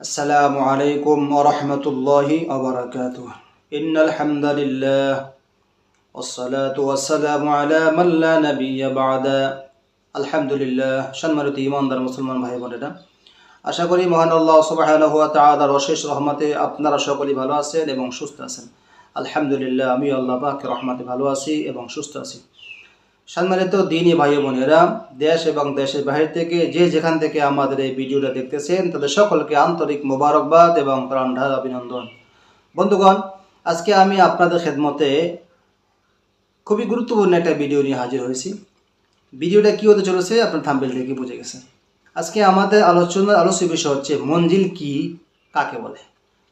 السلام عليكم ورحمة الله وبركاته إن الحمد لله والصلاة والسلام على من لا نبي بعد আলহামদুলিল্লাহ সম্মানিত ইমানদার মুসলমান ভাই বোনেরা আশা করি মহান আল্লাহ সুবহানাহু ওয়া তাআলার অশেষ রহমতে আপনারা সকলেই ভালো আছেন এবং সুস্থ আছেন আলহামদুলিল্লাহ আমি আল্লাহ পাক রহমতে ভালো আছি এবং সুস্থ আছি সম্মানিত দিনী ভাই বোনেরা, দেশ এবং দেশের বাহির থেকে যে যেখান থেকে আমাদের এই ভিডিওটা দেখতেছেন, তাদের সকলকে আন্তরিক মোবারকবাদ এবং প্রাণঢার অভিনন্দন। বন্ধুগণ, আজকে আমি আপনাদের খেদমতে খুবই গুরুত্বপূর্ণ একটা ভিডিও নিয়ে হাজির হয়েছি। ভিডিওটা কী হতে চলেছে, আপনার থাম্বেল থেকে বুঝে গেছেন? আজকে আমাদের আলোচনার আলোচ্য বিষয় হচ্ছে, মঞ্জিল কি, কাকে বলে?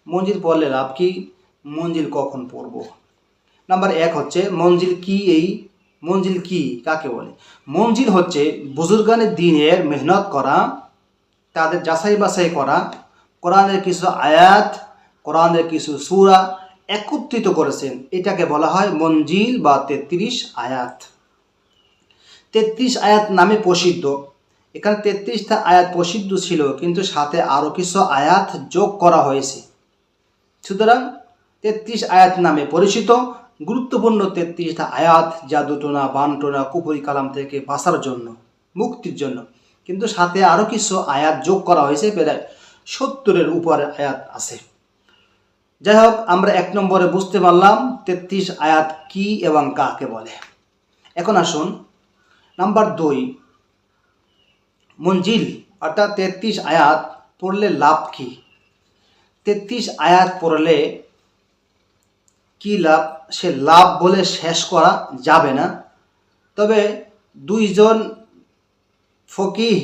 মঞ্জিল পড়লে লাভ কি, মঞ্জিল কখন পড়ব? নাম্বার এক হচ্ছে, মঞ্জিল কি এই মঞ্জিল কি, কাকে বলে? মঞ্জিল হচ্ছে বুজুর্গানের দিনের মেহনত করা, তাদের যাচাই বাছাই করা, কোরআনের কিছু আয়াত, কোরআনের কিছু সুরা একত্রিত করেছেন। এটাকে বলা হয় মঞ্জিল বা তেত্রিশ আয়াত। তেত্রিশ আয়াত নামে প্রসিদ্ধ। এখানে তেত্রিশটা আয়াত প্রসিদ্ধ ছিল, কিন্তু সাথে আরও কিছু আয়াত যোগ করা হয়েছে। সুতরাং তেত্রিশ আয়াত নামে পরিচিত। গুরুত্বপূর্ণ তেত্রিশটা আয়াত জাদুটোনা বানটোনা কুপুরি কালাম থেকে বাঁচার জন্য, মুক্তির জন্য। কিন্তু সাথে আরও কিছু আয়াত যোগ করা হয়েছে, প্রায় সত্তরের উপরে আয়াত আছে। যাই হোক, আমরা এক নম্বরে বুঝতে পারলাম তেত্রিশ আয়াত কি এবং কাকে বলে। এখন আসুন, নাম্বার দুই, মঞ্জিল, অর্থাৎ তেত্রিশ আয়াত পড়লে লাভ কি? তেত্রিশ আয়াত পড়লে কি লাভ? সে লাভ বলে শেষ করা যাবে না। তবে দুইজন ফকিহ,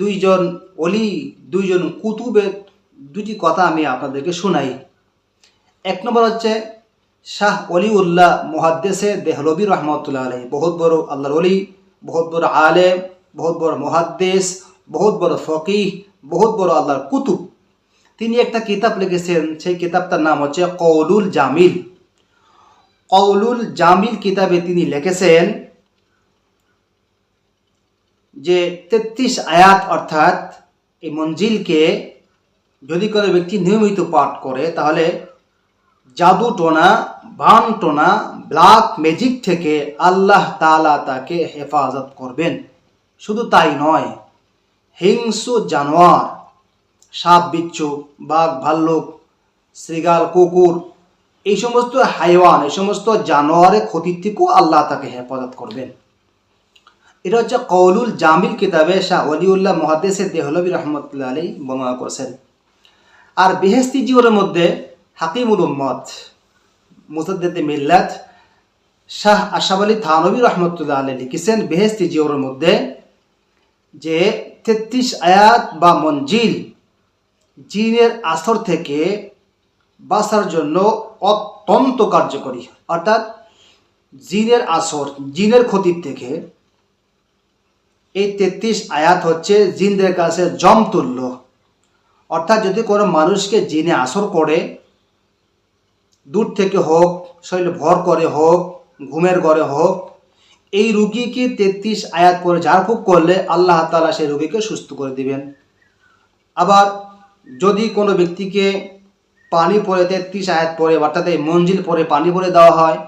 দুইজন অলি দুইজন কুতুবের দুটি কথা আমি আপনাদেরকে শোনাই। এক নম্বর হচ্ছে, শাহ অলিউল্লাহ মহাদ্দেশে দেহলবী রহমতুল্লাহ আলহী বহুত বড় আল্লাহর অলি বহুত বড় আলেম, বহুত বড় মহাদ্দেশ বহুত বড় ফকিহ, বহুত বড় আল্লাহর কুতুব। তিনি একটা কিতাব লিখেছেন, সেই কিতাবটার নাম হচ্ছে কৌলুল জামিল। কৌলুল জামিল কিতাবে তিনি লিখেছেন যে তেত্রিশ আয়াত অর্থাৎ এই মঞ্জিলকে যদি কোনো ব্যক্তি নিয়মিত পাঠ করে, তাহলে জাদু টোনা, বান টোনা, ব্ল্যাক ম্যাজিক থেকে আল্লাহ তালা তাকে হেফাজত করবেন। শুধু তাই নয় হিংস্র জানোয়ার, সাপ বিচ্ছু, বাঘ ভাল্লুক শ্রীগাল কুকুর এই সমস্ত হাইওয়ান, এই সমস্ত জানোয়ারের ক্ষতির থেকেও আল্লাহ তাকে হেফাজত করবেন। এটা হচ্ছে কৌলুল জামিল কিতাবে শাহ অলিউল্লাহ মহাদেশে দেহলবী রহমতুল্লাহ আলী বর্ণনা করেছেন। আর বেহেস্তি জীবনের মধ্যে হাকিমুল উম্মদ মুসাদ্দেতে মিল্লাত, শাহ আশাফ আলী থানবী রহমতুল্লাহ আলী লিখেছেন বেহেস্তি জীবনের মধ্যে যে তেত্রিশ আয়াত বা মঞ্জিল জিনের আসর থেকে বাঁচার জন্য অত্যন্ত কার্যকরী। অর্থাৎ জিনের আসর, জিনের ক্ষতির থেকে এই তেত্রিশ আয়াত হচ্ছে জিনদের কাছে জমতুল্য। অর্থাৎ যদি কোনো মানুষকে জিনে আসর করে, দূর থেকে হোক, শরীরে ভর করে হোক, ঘুমের ঘরে হোক, এই রুগীকে তেত্রিশ আয়াত পরে ঝাড়ফুঁক করলে আল্লাহ তালা সেই রুগীকে সুস্থ করে দিবেন। আবার যদি কোনো ব্যক্তিকে পানি পরে তেত্রিশ আয়াত পরে, অর্থাৎ এই মঞ্জিল পরে পানি পরে দেওয়া হয়।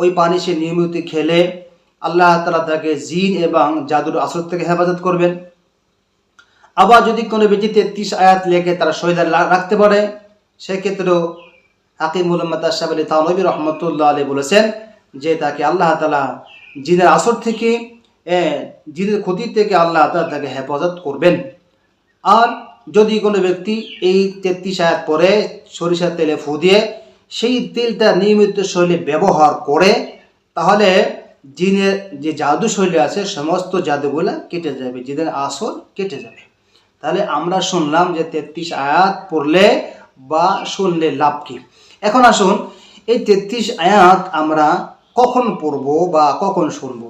ওই পানি সে নিয়মিত খেলে আল্লাহ তালা তাকে জিন এবং জাদুর আসর থেকে হেফাজত করবেন। আবার যদি কোনো ব্যক্তি তেত্রিশ আয়াত লেখে, তারা শহীদার রাখতে পারে। সেক্ষেত্রেও হাকিমুল আশাফ আলী তানবী রহমতুল্লাহ আলী বলেছেন যে তাকে আল্লাহ তালা জিনের আসর থেকে জিনের ক্ষতির থেকে আল্লাহ তালা তাকে হেফাজত করবেন। আর যদি কোনো ব্যক্তি এই তেত্রিশ আয়াত পরে সরিষার তেলে ফু দিয়ে সেই তেলটা নিয়মিত শৈলী ব্যবহার করে, তাহলে জিনের যে জাদু শৈলী আছে, সমস্ত জাদুগুলা কেটে যাবে, জিনের আসর কেটে যাবে। তাহলে আমরা শুনলাম যে তেত্রিশ আয়াত পড়লে বা শুনলে লাভ কি। এখন আসুন, এই তেত্রিশ আয়াত আমরা কখন পড়ব বা কখন শুনব?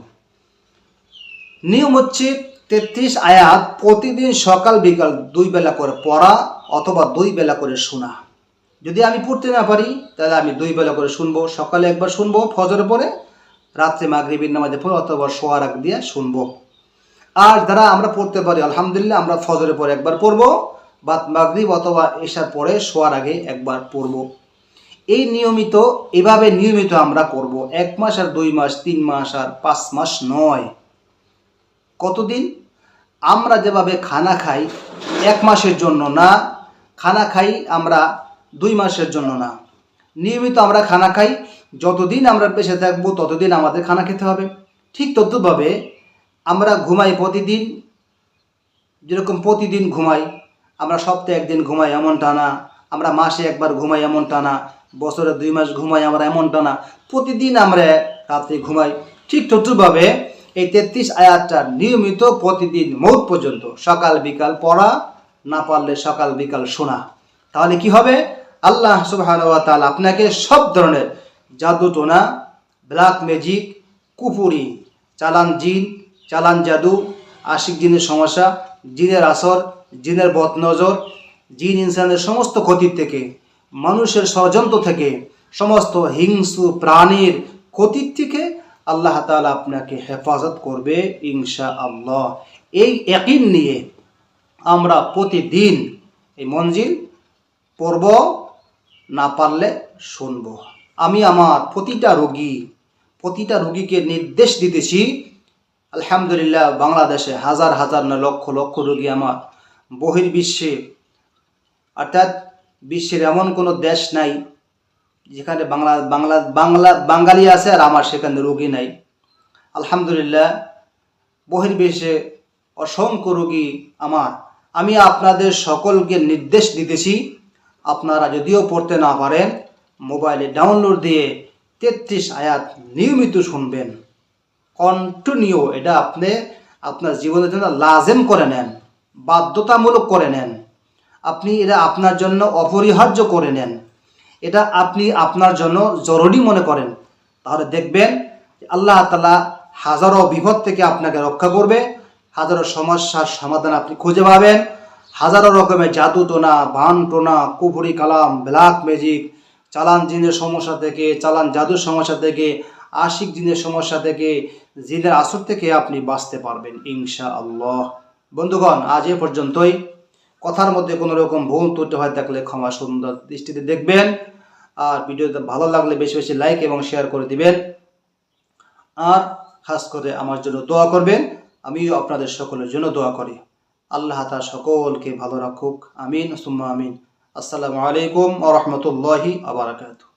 নিয়ম হচ্ছে তেত্রিশ আয়াত প্রতিদিন সকাল, বিকাল দুই বেলা করে পড়া অথবা দুই বেলা করে শোনা। যদি আমি পড়তে না পারি, তাহলে আমি দুই বেলা করে শুনব। সকালে একবার শুনব ফজর পরে রাত্রে মাগরিবির নামাজে পড়ে অথবা শোয়ার আগ দিয়ে শুনব। আর যারা আমরা পড়তে পারি, আলহামদুলিল্লাহ আমরা ফজরের পরে একবার পড়ব, বা মাগরিব অথবা এসার পরে শোয়ার আগে একবার পড়ব। এই নিয়মিত, এভাবে নিয়মিত আমরা করব। এক মাস আর দুই মাস, তিন মাস আর পাঁচ মাস নয়। কতদিন? আমরা যেভাবে খানা খাই, এক মাসের জন্য না। খানা খাই আমরা দুই মাসের জন্য না। নিয়মিত আমরা খানা খাই, যতদিন আমরা বেঁচে থাকব, ততদিন আমাদের খানা খেতে হবে। ঠিক তদ্রুপভাবে আমরা ঘুমাই প্রতিদিন, যেরকম প্রতিদিন ঘুমাই, আমরা সপ্তাহে একদিন ঘুমাই এমনটা না। আমরা মাসে একবার ঘুমাই এমনটা না। বছরে দুই মাস ঘুমাই আমরা এমনটা না। প্রতিদিন আমরা রাত্রে ঘুমাই। ঠিক তদ্রুপভাবে এই তেত্রিশ আয়াতটা নিয়মিত প্রতিদিন মৌত পর্যন্ত, সকাল, বিকাল পড়া, না পারলে সকাল, বিকাল শোনা। তাহলে কি হবে? আল্লাহ সুবহান আপনাকে সব ধরনের জাদু টোনা, ব্ল্যাক ম্যাজিক কুপুরি চালান জিন, চালান জাদু, আশিক জিনের সমস্যা, জিনের আসর, জিনের বদনজর, জিন ইনসানের সমস্ত ক্ষতির থেকে, মানুষের ষড়যন্ত্র থেকে, সমস্ত হিংসু প্রাণীর ক্ষতির থেকে আল্লাহ তাআলা আপনাকে হেফাজত করবে ইনশা আল্লাহ এই একই নিয়ে আমরা প্রতিদিন এই মঞ্জিল পড়ব, না পারলে শুনব। আমি আমার প্রতিটা রোগী, প্রতিটা রোগীকে নির্দেশ দিতেছি, আলহামদুলিল্লাহ বাংলাদেশে হাজার হাজার না লক্ষ লক্ষ রোগী আমার বহির্বিশ্বে, অর্থাৎ বিশ্বের এমন কোনো দেশ নাই যেখানে বাংলা বাংলা বাংলা, বাঙালি আছে আর আমার সেখানে রোগী নাই। আলহামদুলিল্লাহ, বহির্বিশ্বে অসংখ্য রোগী আমার। আমি আপনাদের সকলকে নির্দেশ দিতেছি, আপনারা যদিও পড়তে না পারেন, মোবাইলে ডাউনলোড দিয়ে তেত্রিশ আয়াত নিয়মিত শুনবেন। কন্টিনিউ এটা আপনি আপনার জীবনের জন্য লাজেম করে নেন, বাধ্যতামূলক করে নেন। আপনি এটা আপনার জন্য অপরিহার্য করে নেন। এটা আপনি আপনার জন্য জরুরি মনে করেন। তাহলে দেখবেন আল্লাহ তালা হাজারো বিপদ থেকে আপনাকে রক্ষা করবে, হাজারো সমস্যার সমাধান আপনি খুঁজে পাবেন, হাজারো রকমের জাদু টোনা, বান টোনা, কুফুরি কালাম, ব্ল্যাক ম্যাজিক, চালান জিনের সমস্যা থেকে, চালান জাদুর সমস্যা থেকে, আশিক জিনের সমস্যা থেকে, জিনের আসর থেকে আপনি বাঁচতে পারবেন ইনশা আল্লাহ বন্ধুগণ, আজ এ পর্যন্তই। কথার মধ্যে কোনো রকম ভুল ত্রুটি হয় থাকলে ক্ষমা সুন্দর দৃষ্টিতে দেখবেন। আর ভিডিওতে ভালো লাগলে বেশি বেশি লাইক এবং শেয়ার করে দিবেন। আর খাস করে আমার জন্য দোয়া করবেন। আমিও আপনাদের সকলের জন্য দোয়া করি। আল্লাহ তা সকলকে ভালো রাখুক। আমিন। সুম্মা আমিন। আসসালামু আলাইকুম আ রহমতুল্লাহি আবরাকাতু